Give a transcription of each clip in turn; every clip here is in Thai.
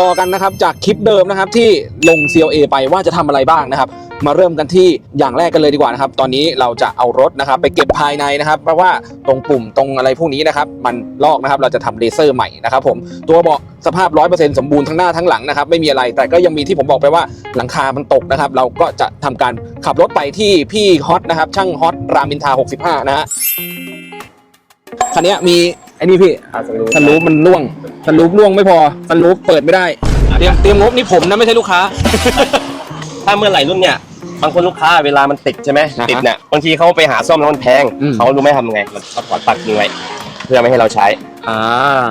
ต่อกันนะครับจากคลิปเดิมนะครับที่ลง CLA ไปว่าจะทำอะไรบ้างนะครับมาเริ่มกันที่อย่างแรกกันเลยดีกว่านะครับ ตอนนี้เราจะเอารถนะครับไปเก็บภายในนะครับ เพราะว่าตรงปุ่มตรงอะไรพวกนี้นะครับ มันลอกนะครับเราจะทำเลเซอร์ใหม่นะครับผมตัวเบาะสภาพ 100%สมบูรณ์ทั้งหน้าทั้งหลังนะครับ ไม่มีอะไรแต่ก็ยังมีที่ผมบอกไปว่าหลังคามันตกนะครับ เราก็จะทำการขับรถไปที่พี่ฮอตนะครับช่างฮอตรามินทา65 นะฮะคันนี้มี ไอ้นี่พี่อาสรู้สลูปมันร่วงสลูปร่วงไม่พอสลูปเปิดไม่ได้ เตรียมเตรียมงบนี่ผมนะไม่ใช่ลูกค้า ถ้าเมื่อไหร่รุ่นเนี่ยบางคนลูกค้าเวลามันติดใช่ไหมอ่าฮะติดเนี่ยบางทีเขาไปหาซ่อมแล้วมันแพงอืม เขารู้ไหมทำไงมันเขาถอดปลั๊กทิ้งไว้เพื่อไม่ให้เราใช้อ่า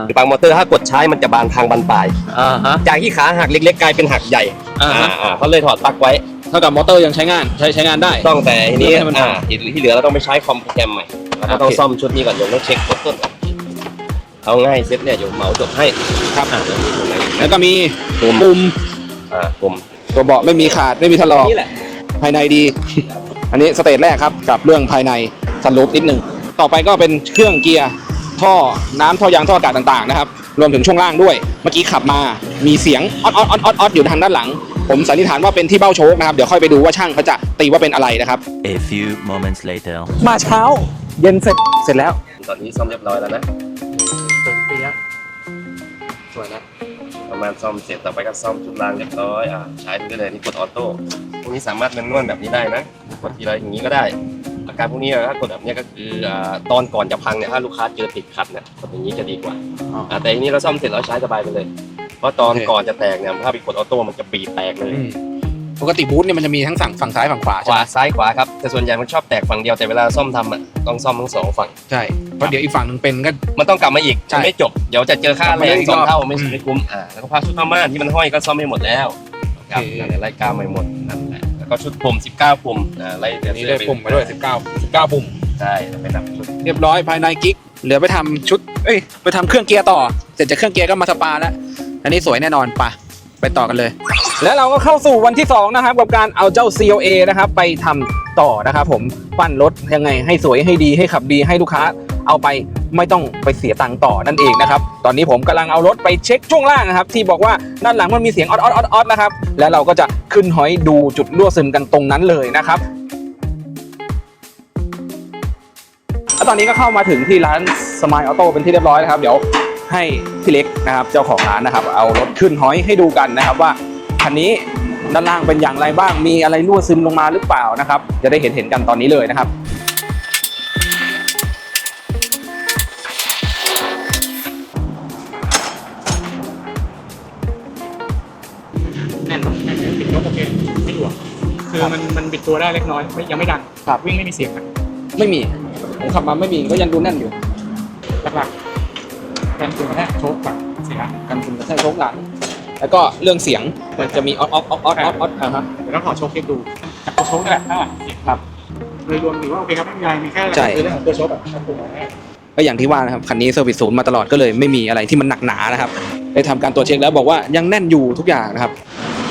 หรือบางมอเตอร์ถ้ากดใช้มันจะบานทางบานปลาย อ่าฮะ จากที่ขาหักเล็กๆกลายเป็นหักใหญ่อ่าฮะ อ่าเขาเลยถอดปลั๊กไว้ เท่ากับมอเตอร์ยังใช้งานใช้ใช้งานได้ ต้องแต่ทีนี้เพื่อให้มันอ่าที่เหลือเราต้องไปใช้คอมโปรแกรมใหม่แล้วก็ต้องโอเค ซ่อมชุดนี้ก่อนโยมต้องเช็คต้นๆ เอาง่ายเซ็ตเนี่ยโยมเหมาจบให้ครับอ่าเดี๋ยวดูตรงไหนแล้วก็มีปุ่มปุ่มอ่าปุ่มตัวเบาะไม่มีขาดไม่มีถลอก นี่แหละ ภายในดี อันนี้สเตจแรกครับกับเรื่องภายในสลูปนิดหนึ่ง ต่อไปก็เป็นเครื่องเกียร์ท่อน้ำท่อยางท่ออากาศต่างๆนะครับรวมถึงช่วงล่างด้วย เมื่อกี้ขับมามีเสียงออดออดออดออดออดอยู่ทางด้านหลัง ผมสันนิษฐานว่าเป็นที่เบ้าโชคนะครับเดี๋ยวค่อยไปดูว่าช่างเขาจะตีว่าเป็นอะไรนะครับ A few moments later. มาเช้า เย็นเสร็จเสร็จแล้ว ตอนนี้ซ่อมเรียบร้อยแล้วนะตึงเปีย สวยนะ ประมาณซ่อมเสร็จต่อไปก็ซ่อมชุดรางเรียบร้อยอ่าใช้ได้เลยนี่กดออโต้พวกนี้สามารถนวลๆแบบนี้ได้นะกดทีละอย่างนี้ก็ได้ อาการพวกนี้ถ้ากดแบบเนี้ยก็คืออ่าตอนก่อนจะพังเนี่ยถ้าลูกค้าเจอติดขัดเนี่ยกดอย่างนี้จะดีกว่าอ๋ออ่อ่าแต่อันนี้เราซ่อมเสร็จแล้วใช้สบายไปเลย เพราะตอนโอเคก่อนจะแตกเนี่ยถ้าไปกดออโต้มันจะบีบแตกเลยอืม ปกติบูธเนี่ยมันจะมีทั้งฝั่งฝั่งซ้ายฝั่งขวาขใช่ไหวามซ้ายขวาครับแต่ส่วนใหญ่มันชอบแตกฝั่งเดียวแต่เวลาซ่อมทำอะต้องซ่อมทั้งสองฝั่ง ใช่เพราะเดี๋ยวอีกฝั่งหนึ่งเป็นก็ มันต้องกลับมาอีกใช่ไม่จบเดี๋ยวจะเจอค่าแรงกลับมาอีกสองรอบเท่าไม่อืมไม่คุ้มอ่าแล้วก็ผ้าชุดผ้าม่านที่มันห้อยก็ซ่อมให้หมดแล้วครับโอเค นั่นแหละไล่กาวใหม่หมดนั่นแหละแล้วก็ชุดปุ่ม19ปุ่มอ่าไล่เดี๋ยวนี่ได้ปุ่มมาด้วย 19 19 ปุ่ม ใช่แล้วไปนับชุดเรียบร้อยภายในกิ๊กเหลือไปทำชุด เอ้ย ไปทำเครื่องเกียร์ต่อ เสร็จจากเครื่องเกียร์ก็มาสปาแล้ว อันนี้สวยแน่นอนปะ ไปต่อกันเลย และเราก็เข้าสู่วันที่ 2 นะครับ กับการเอาเจ้า CLA นะครับ ไปทำต่อนะครับผมปั้นรถยังไงให้สวยให้ดีให้ขับดีให้ลูกค้าเอาไปไม่ต้องไปเสียตังค์ต่อนั่นเองนะครับ ตอนนี้ผมกำลังเอารถไปเช็คช่วงล่างนะครับ ที่บอกว่าด้านหลังมันมีเสียงออดออดออดออดนะครับ แล้วเราก็จะขึ้นหอยดูจุดรั่วซึมกันตรงนั้นเลยนะครับแล้วตอนนี้ก็เข้ามาถึงที่ร้านสมายออโต้เป็นที่เรียบร้อยนะครับ เดี๋ยว ให้พี่เล็กนะครับ เจ้าของร้านนะครับ เอารถขึ้นห้อยให้ดูกันนะครับ ว่าคันนี้ด้านล่างเป็นอย่างไรบ้าง มีอะไรรั่วซึมลงมาหรือเปล่านะครับ จะได้เห็นเห็นกันตอนนี้เลยนะครับแน่นแน่นปิดยกโอเคไม่หลวมคือมันมันบิดตัวได้เล็กน้อยไม่ยังไม่ดังครับวิ่งไม่มีเสียงนะไม่มีผมขับมาไม่มีก็ยังดูแน่นอยู่หลัก ๆการตัวแรกโชกกับเสียงกันคุณใช่โชคหลังแล้วก็เรื่องเสียงมันจะมีออดออดออดออดออดออดอ่าฮะเดี๋ยวต้องถอดโชกเช็คดูจากตัวโชกนี่แหละอ่าเสียงครับโดยรวมถือว่าโอเคครับไม่มีอะไรมีแค่ใช่คือเรื่องของตัวโชกแบบชัดเจนก็อย่างที่ว่านะครับคันนี้เซอร์วิสศูนย์มาตลอดก็เลยไม่มีอะไรที่มันหนักหนานะครับได้ทำการตรวจเช็คแล้วบอกว่ายังแน่นอยู่ทุกอย่างนะครับ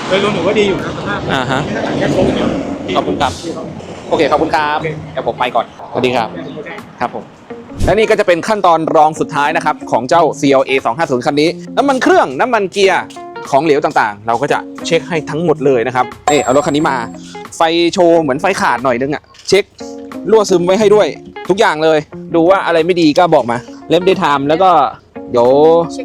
โดยรวมถือว่าดีอยู่นะสภาพอ่าฮะไม่ต่างแค่โชกอย่างเดียวขอบคุณครับ โอเคขอบคุณครับเดี๋ยวผมไปก่อนสวัสดีครับ ครับผม และนี่ก็จะเป็นขั้นตอนรองสุดท้ายนะครับของเจ้า CLA 250 คันนี้ น้ำมันเครื่องน้ำมันเกียร์ของเหลวต่างๆ เราก็จะเช็คให้ทั้งหมดเลยนะครับนี่เอารถคันนี้มา ไฟโชว์เหมือนไฟขาดหน่อยนึงอะเช็ครั่วซึมไว้ให้ด้วย ทุกอย่างเลย ดูว่าอะไรไม่ดีก็บอกมา เล่มได้ทม์แล้วก็เดี๋ยว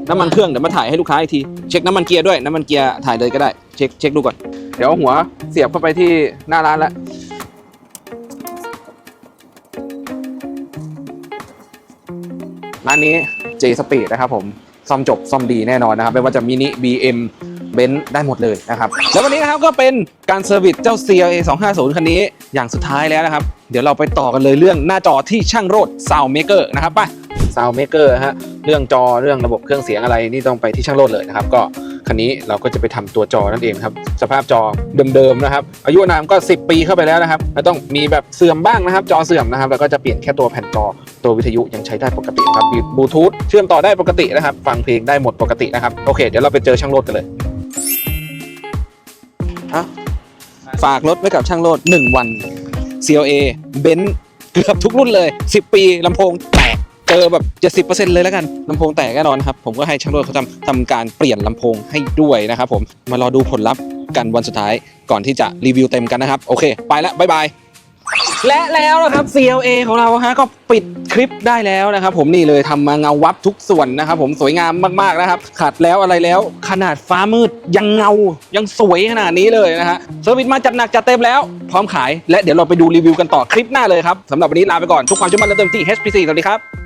น้ำมันเครื่องเดี๋ยวมาถ่ายให้ลูกค้าอีกทีเช็คน้ำมันเกียร์ด้วยน้ำมันเกียร์ถ่ายเลยก็ได้ เช็คเช็คดูก่อน เดี๋ยวหัวเสียบเข้าไปที่หน้าร้านแล้ว ร้านนี้ J Speed นะครับผมซ่อมจบซ่อมดีแน่นอนนะครับไม่ว่าจะมินิ BM เบนซ์ได้หมดเลยนะครับ แล้ววันนี้นะครับก็เป็นการเซอร์วิสเจ้า CLA 250 คันนี้อย่างสุดท้ายแล้วนะครับ เดี๋ยวเราไปต่อกันเลยเรื่องหน้าจอที่ช่างโรด Sound Maker นะครับไป Sound Maker ฮะเรื่องจอเรื่องระบบเครื่องเสียงอะไรนี่ต้องไปที่ช่างโรดเลยนะครับ ก็ คันนี้เราก็จะไปทำตัวจอนั่นเองครับ สภาพจอเดิมๆนะครับ อายุนามก็ 10 ปีเข้าไปแล้วนะครับแล้วต้องมีแบบเสื่อมบ้างนะครับ จอเสื่อมนะครับ แล้วก็จะเปลี่ยนแค่ตัวแผ่นจอตัววิทยุยังใช้ได้ปกติครับมีบลูทูธเชื่อมต่อได้ปกตินะครับ ฟังเพลงได้หมดปกตินะครับโอเคเดี๋ยวเราไปเจอช่างโรดกันเลยอะฝากรถไว้กับช่างโรด1 วัน CLA เบนซ์เกือบทุกรุ่นเลย 10 ปีลำโพง เจอแบบ 70%เลยแล้วกันลำโพงแตกแน่นอนครับ ผมก็ให้ช่างรถเขาทำทำการเปลี่ยนลำโพงให้ด้วยนะครับผมมารอดูผลลัพธ์กันวันสุดท้ายก่อนที่จะรีวิวเต็มกันนะครับ โอเค ไปแล้วบ๊ายบาย และแล้วนะครับ CLA ของเราฮะก็ปิดคลิปได้แล้วนะครับผมนี่เลยทำมาเงาวับทุกส่วนนะครับผมสวยงามมากๆนะครับขัดแล้วอะไรแล้ว ขนาดฟ้ามืดยังเงายังสวยขนาดนี้เลยนะฮะเซอร์วิสมาจัดหนักจัดเต็มแล้ว พร้อมขายและเดี๋ยวเราไปดูรีวิวกันต่อคลิปหน้าเลยครับสำหรับวันนี้ลาไปก่อนทุกความชื่อมั่นและเต็มที่ HPC สวัสดีครับ